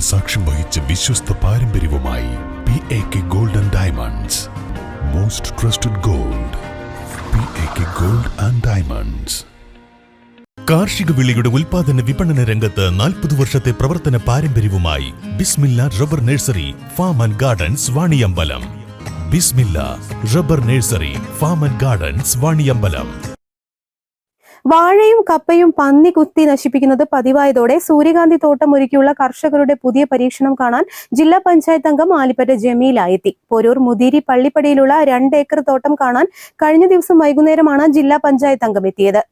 സാക്ഷ്യം വഹിച്ച വിശ്വസ്ത പാരമ്പര്യവുമായി P A K gold and diamonds most trusted gold P A K gold and diamonds കാർഷിക വിളിയുടെ ഉൽപാദന വിപണന രംഗത്ത് നാൽപ്പത് വർഷത്തെ പ്രവർത്തന പാരമ്പര്യവുമായി Bismilla rubber nursery farm and gardens Vaniyambalam. Bismilla rubber nursery farm and gardens Vaniyambalam. വാഴയും കപ്പയും പന്നി കുത്തി നശിപ്പിക്കുന്നത് പതിവായതോടെ സൂര്യകാന്തി തോട്ടം ഒരുക്കിയുള്ള കർഷകരുടെ പുതിയ പരീക്ഷണം കാണാൻ ജില്ലാ പഞ്ചായത്ത് അംഗം ആലിപ്പറ്റ ജമീല എത്തി പോരൂർ മുതിരി പള്ളിപ്പടിയിലുള്ള രണ്ട് ഏക്കർ തോട്ടം കാണാൻ കഴിഞ്ഞ ദിവസം വൈകുന്നേരമാണ് ജില്ലാ പഞ്ചായത്ത് അംഗം എത്തിയത്.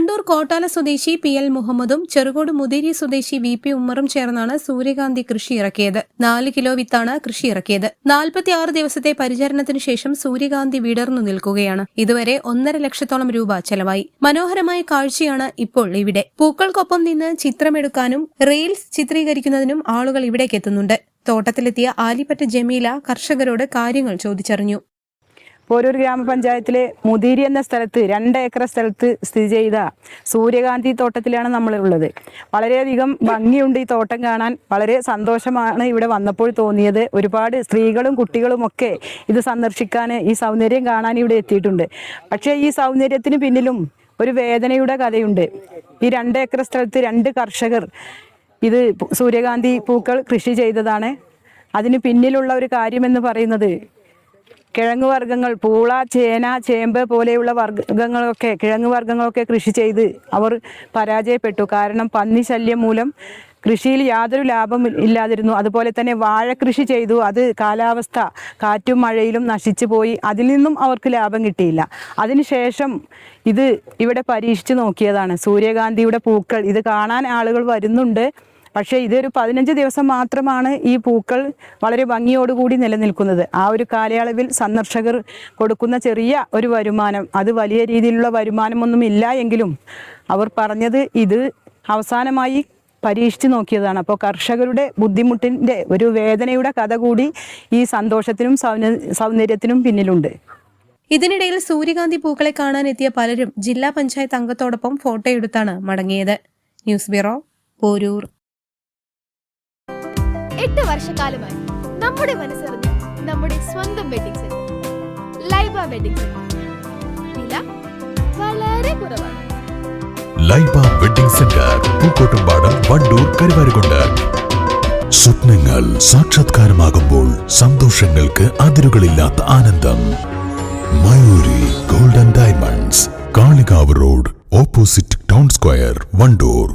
വണ്ടൂർ കോട്ടാല സ്വദേശി പി എൽ മുഹമ്മദും ചെറുകോട് മുതിരി സ്വദേശി വി പി ഉമ്മറും ചേർന്നാണ് സൂര്യകാന്തി കൃഷി ഇറക്കിയത്. നാല് കിലോ വിത്താണ് കൃഷി ഇറക്കിയത്. നാൽപ്പത്തിയാറ് ദിവസത്തെ പരിചരണത്തിന് ശേഷം സൂര്യകാന്തി വിടർന്നു നിൽക്കുകയാണ്. ഇതുവരെ ഒന്നര ലക്ഷത്തോളം രൂപ ചെലവായി. മനോഹരമായ കാഴ്ചയാണ് ഇപ്പോൾ ഇവിടെ. പൂക്കൾക്കൊപ്പം നിന്ന് ചിത്രമെടുക്കാനും റീൽസ് ചിത്രീകരിക്കുന്നതിനും ആളുകൾ ഇവിടേക്ക് എത്തുന്നുണ്ട്. തോട്ടത്തിലെത്തിയ ആലിപ്പറ്റ ജമീല കർഷകരോട് കാര്യങ്ങൾ ചോദിച്ചറിഞ്ഞു. പോരൂർ ഗ്രാമപഞ്ചായത്തിലെ മുതിരി എന്ന സ്ഥലത്ത് രണ്ട് ഏക്കർ സ്ഥലത്ത് സ്ഥിതി ചെയ്ത സൂര്യകാന്തി തോട്ടത്തിലാണ് നമ്മളുള്ളത് വളരെയധികം ഭംഗിയുണ്ട് ഈ തോട്ടം കാണാൻ. വളരെ സന്തോഷമാണ് ഇവിടെ വന്നപ്പോൾ തോന്നിയത്. ഒരുപാട് സ്ത്രീകളും കുട്ടികളും ഒക്കെ ഇത് സന്ദർശിക്കാൻ ഈ സൗന്ദര്യം കാണാൻ ഇവിടെ എത്തിയിട്ടുണ്ട്. പക്ഷേ ഈ സൗന്ദര്യത്തിന് പിന്നിലും ഒരു വേദനയുടെ കഥയുണ്ട്. ഈ രണ്ട് ഏക്കർ സ്ഥലത്ത് രണ്ട് കർഷകർ ഇത് സൂര്യകാന്തി പൂക്കൾ കൃഷി ചെയ്തതാണ്. അതിന് പിന്നിലുള്ള ഒരു കാര്യമെന്ന് പറയുന്നത് കിഴങ്ങ് വർഗങ്ങൾ പൂള ചേന ചേമ്പ് പോലെയുള്ള വർഗങ്ങളൊക്കെ കിഴങ്ങ് വർഗങ്ങളൊക്കെ കൃഷി ചെയ്ത് അവർ പരാജയപ്പെട്ടു. കാരണം പന്നി ശല്യം മൂലം കൃഷിയിൽ യാതൊരു ലാഭം ഇല്ലാതിരുന്നു. അതുപോലെ തന്നെ വാഴ കൃഷി ചെയ്തു. അത് കാലാവസ്ഥ കാറ്റും മഴയിലും നശിച്ചു പോയി. അതിൽ നിന്നും അവർക്ക് ലാഭം കിട്ടിയില്ല. അതിനുശേഷം ഇത് ഇവിടെ പരീക്ഷിച്ചു നോക്കിയതാണ്. സൂര്യകാന്തിയുടെ പൂക്കൾ. ഇത് കാണാൻ ആളുകൾ വരുന്നുണ്ട്. പക്ഷേ ഇതൊരു പതിനഞ്ച് ദിവസം മാത്രമാണ് ഈ പൂക്കൾ വളരെ ഭംഗിയോടുകൂടി നിലനിൽക്കുന്നത്. ആ ഒരു കാലയളവിൽ സന്ദർശകർ കൊടുക്കുന്ന ചെറിയ ഒരു വരുമാനം അത് വലിയ രീതിയിലുള്ള വരുമാനമൊന്നും ഇല്ല എങ്കിലും അവർ പറഞ്ഞത് ഇത് അവസാനമായി പരീക്ഷിച്ച് നോക്കിയതാണ്. അപ്പോൾ കർഷകരുടെ ബുദ്ധിമുട്ടിന്റെ ഒരു വേദനയുടെ കഥ കൂടി ഈ സന്തോഷത്തിനും സൗന്ദര്യത്തിനും പിന്നിലുണ്ട്. ഇതിനിടയിൽ സൂര്യകാന്തി പൂക്കളെ കാണാനെത്തിയ പലരും ജില്ലാ പഞ്ചായത്ത് അംഗത്തോടൊപ്പം ഫോട്ടോയെടുത്താണ് മടങ്ങിയത്. News bureau Porur. എട്ട് വർഷക്കാലമായി നമ്മുടെ മനസ്സറിഞ്ഞ് നമ്മുടെ സ്വന്തം വെഡിങ് സെന്റർ ലൈബ വെഡിങ് വില വളരെ കുറവാണ്. Laiba wedding centre Pookkottumpadam Wandoor Karuvarakundu. സ്വപ്നങ്ങൾ സാക്ഷാത്കാരമാകുമ്പോൾ സന്തോഷങ്ങൾക്ക് അതിരുകളില്ലാത്ത ആനന്ദം. Mayuri golden diamonds Kalikavu road opposite town square Wandoor.